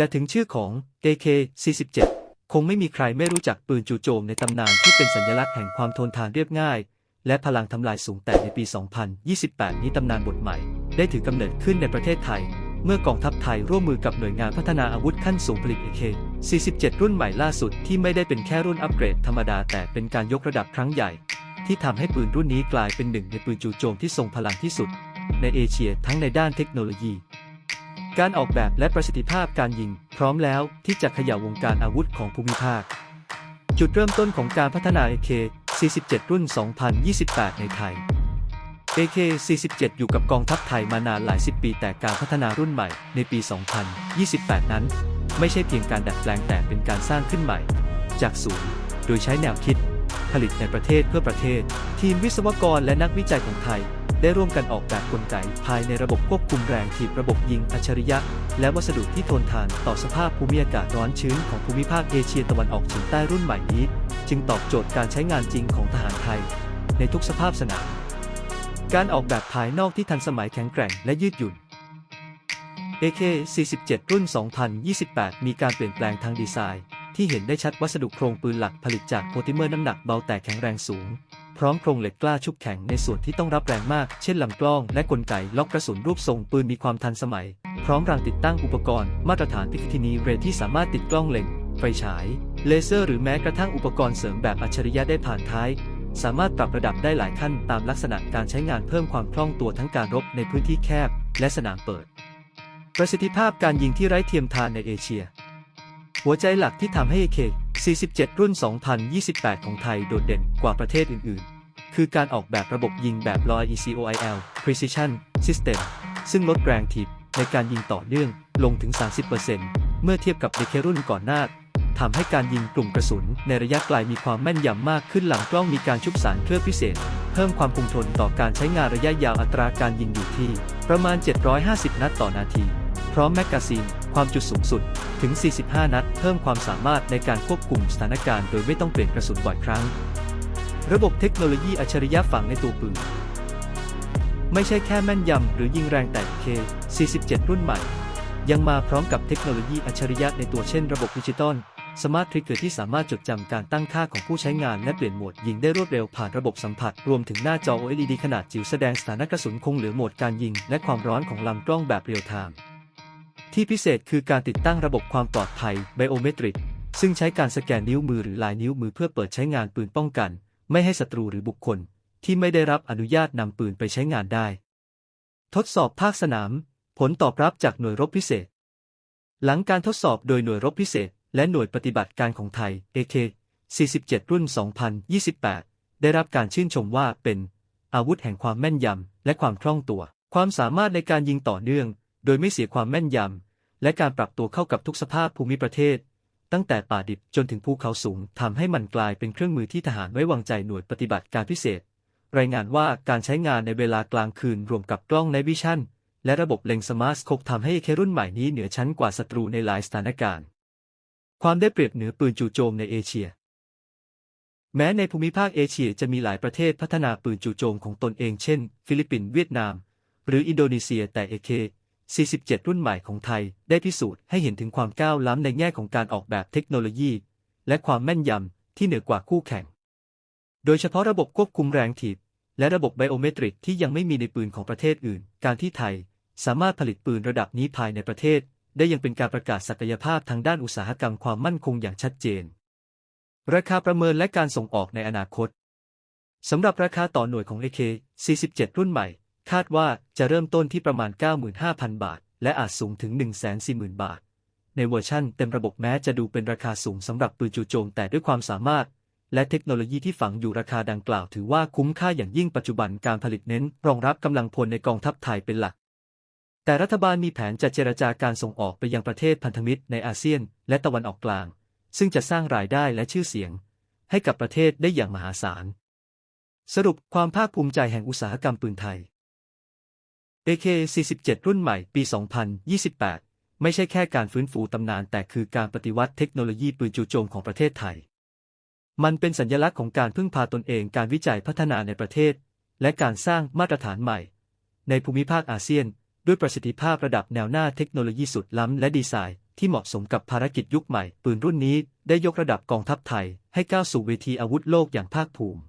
แต่ถึงชื่อของ AK-47 คงไม่มีใครไม่รู้จักปืนจู่โจมในตำนานที่เป็นสัญลักษณ์แห่งความทนทานเรียบง่าย และพลังทำลายสูงแต่ในปี 2028 นี้ตำนานบทใหม่ ได้ถือกำเนิดขึ้นในประเทศไทย เมื่อกองทัพไทยร่วมมือกับหน่วยงานพัฒนาอาวุธขั้นสูงผลิต AK-47 รุ่นใหม่ล่าสุดที่ไม่ได้เป็นแค่รุ่นอัปเกรดธรรมดาแต่เป็นการยกระดับครั้งใหญ่ ที่ทำให้ปืนรุ่นนี้กลายเป็นหนึ่งในปืนจู่โจมที่ทรงพลังที่สุด ในเอเชียทั้งในด้านเทคโนโลยี การออกแบบและประสิทธิภาพการยิง พร้อมแล้วที่จะขย่าวงการอาวุธของภูมิภาค จุดเริ่มต้นของการพัฒนา AK-47 รุ่น 2028 ในไทย AK-47 อยู่กับกองทัพไทยมานานหลายสิบปีแต่การพัฒนารุ่นใหม่ในปี 2028 นั้น ไม่ใช่เพียงการดัดแปลงแต่เป็นการสร้างขึ้นใหม่ จากศูนย์โดยใช้แนวคิด ผลิตในประเทศเพื่อประเทศ ทีมวิศวกรและนักวิจัยของไทย ได้ร่วมกันออกแบบกลไกภายในระบบควบคุมแรงถีบระบบยิงอัจฉริยะ และวัสดุที่ทนทานต่อสภาพภูมิอากาศร้อนชื้นของภูมิภาคเอเชียตะวันออกเฉียงใต้รุ่นใหม่นี้ จึงตอบโจทย์การใช้งานจริงของทหารไทย ในทุกสภาพสนาม การออกแบบภายนอกที่ทันสมัยแข็งแกร่งและยืดหยุ่น AK-47 รุ่น 2028 มีการเปลี่ยนแปลงทางดีไซน์ ที่เห็นได้ชัดวัสดุโครงปืนหลักผลิตจากโพลิเมอร์น้ำหนักเบาแต่แข็งแรงสูง พร้อมโครงเหล็กกล้าชุบแข็งในส่วนที่ต้องรับแรงมาก เช่นลำกล้องและกลไกล็อกกระสุนรูปทรงปืนมีความทันสมัย พร้อมรางติดตั้งอุปกรณ์ มาตรฐานพิคทินีเรทที่สามารถติดกล้องเล็ง ไฟฉาย เลเซอร์หรือแม้กระทั่งอุปกรณ์เสริมแบบอัจฉริยะได้ผ่านท้าย สามารถปรับระดับได้หลายขั้นตามลักษณะการใช้งานเพิ่มความคล่องตัวทั้งการรบในพื้นที่แคบ และสนามเปิด ประสิทธิภาพการยิงที่ไร้เทียมทานในเอเชีย หัวใจหลักที่ทำให้ 47 รุ่น 2028 ของไทยโดดเด่นกว่าประเทศอื่น ๆ คือการออกแบบระบบยิงแบบ LOI ECOIL Precision System ซึ่งลดแรงถีบในการยิงต่อเนื่องลงถึง 30%เมื่อเทียบกับ AK รุ่นก่อนหน้าทำให้การยิงกลุ่มกระสุนในระยะไกลมีความแม่นยำมากขึ้นหลังกล้องมีการชุบสารเคลือบพิเศษ เพิ่มความคงทนต่อการใช้งานระยะยาวอัตราการยิงอยู่ที่ ประมาณ 750 นัดต่อนาที พร้อมแมกกาซีน ความจุสูงสุดถึง 45 นัด เพิ่มความสามารถในการควบคุมสถานการณ์โดยไม่ต้องเปลี่ยนกระสุนบ่อยครั้ง ระบบเทคโนโลยีอัจฉริยะฝังในตัวปืนไม่ใช่แค่แม่นยำหรือยิงแรงแต่ K47 รุ่นใหม่ ยังมาพร้อมกับเทคโนโลยีอัจฉริยะในตัวเช่นระบบดิจิตอลสมาร์ททริกเกอร์ที่สามารถจดจำการตั้งค่าของผู้ใช้งานและเปลี่ยนโหมดยิงได้รวดเร็วผ่านระบบสัมผัส รวมถึงหน้าจอ OLED ขนาดจิ๋วแสดงสถานกระสุนคงเหลือโหมดการยิง และความร้อนของลำกล้องแบบเรียลไทม์ ที่พิเศษคือการติดตั้งระบบความปลอดภัยไบโอเมตริก ซึ่งใช้การสแกนนิ้วมือหรือลายนิ้วมือเพื่อเปิดใช้งานปืนป้องกัน ไม่ให้ศัตรูหรือบุคคล ที่ไม่ได้รับอนุญาตนำปืนไปใช้งานได้ ทดสอบภาคสนาม ผลตอบรับจากหน่วยรบพิเศษ หลังการทดสอบโดยหน่วยรบพิเศษ และหน่วยปฏิบัติการของไทย AK 47 รุ่น 2028 ได้รับการชื่นชมว่าเป็น อาวุธแห่งความแม่นยำและความคล่องตัว ความสามารถในการยิงต่อเนื่อง โดยไม่เสียความแม่นยำ และการปรับตัวเข้ากับทุกสภาพภูมิประเทศ ตั้งแต่ป่าดิบจนถึงภูเขาสูงทำให้มันกลายเป็นเครื่องมือที่ทหารไว้วางใจหน่วยปฏิบัติการพิเศษ รายงานว่าการใช้งานในเวลากลางคืนรวมกับกล้องในวิชั่นและระบบเล็งสมาร์ทโคปทำให้เครุ่นใหม่นี้เหนือชั้นกว่าศัตรูในหลายสถานการณ์ ความได้เปรียบเหนือปืนจู่โจมในเอเชีย แม้ในภูมิภาคเอเชียจะมีหลายประเทศพัฒนาปืนจู่โจมของตนเองเช่น ฟิลิปปินส์เวียดนาม หรืออินโดนีเซียแต่ AK 47 รุ่นใหม่ของไทยได้พิสูจน์ให้เห็นถึงความก้าวล้ำในแง่ของการออกแบบเทคโนโลยี และความแม่นยำที่เหนือกว่าคู่แข่ง โดยเฉพาะระบบควบคุมแรงถีบและระบบไบโอเมตริกที่ยังไม่มีในปืนของประเทศอื่น การที่ไทย สามารถผลิตปืนระดับนี้ภายในประเทศ ได้ยังเป็นการประกาศศักยภาพทางด้านอุตสาหกรรมความมั่นคงอย่างชัดเจน ราคาประเมินและการส่งออกในอนาคตสำหรับราคาต่อหน่วยของ AK 47 รุ่นใหม่ คาดว่าจะเริ่มต้นที่ประมาณ 95,000 บาท และอาจสูงถึง 140,000 บาท ในเวอร์ชั่นเต็มระบบแม้จะดูเป็นราคาสูงสำหรับปืนจู่โจมแต่ด้วยความสามารถ และเทคโนโลยีที่ฝังอยู่ราคาดังกล่าวถือว่าคุ้มค่าอย่างยิ่งปัจจุบันการผลิตเน้น รองรับกำลังพลในกองทัพไทยเป็นหลัก แต่รัฐบาลมีแผนจะเจรจาการส่งออกไปยังประเทศพันธมิตรในอาเซียน และตะวันออกกลาง ซึ่งจะสร้างรายได้และชื่อเสียง ให้กับประเทศได้อย่างมหาศาล สรุปความภาคภูมิใจแห่งอุตสาหกรรมปืนไทย AK-47 รุ่นใหม่ปี 2028 ไม่ใช่แค่การฟื้นฟูตำนานแต่คือการปฏิวัติเทคโนโลยีปืนจู่โจมของประเทศไทย มันเป็นสัญลักษณ์ของการพึ่งพาตนเองการวิจัยพัฒนาในประเทศ และการสร้างมาตรฐานใหม่ ในภูมิภาคอาเซียน ด้วยประสิทธิภาพระดับแนวหน้าเทคโนโลยีสุดล้ำและดีไซน์ที่เหมาะสมกับภารกิจยุคใหม่ ปืนรุ่นนี้ได้ยกระดับกองทัพไทย ให้ก้าวสู่เวทีอาวุธโลกอย่างภาคภูมิ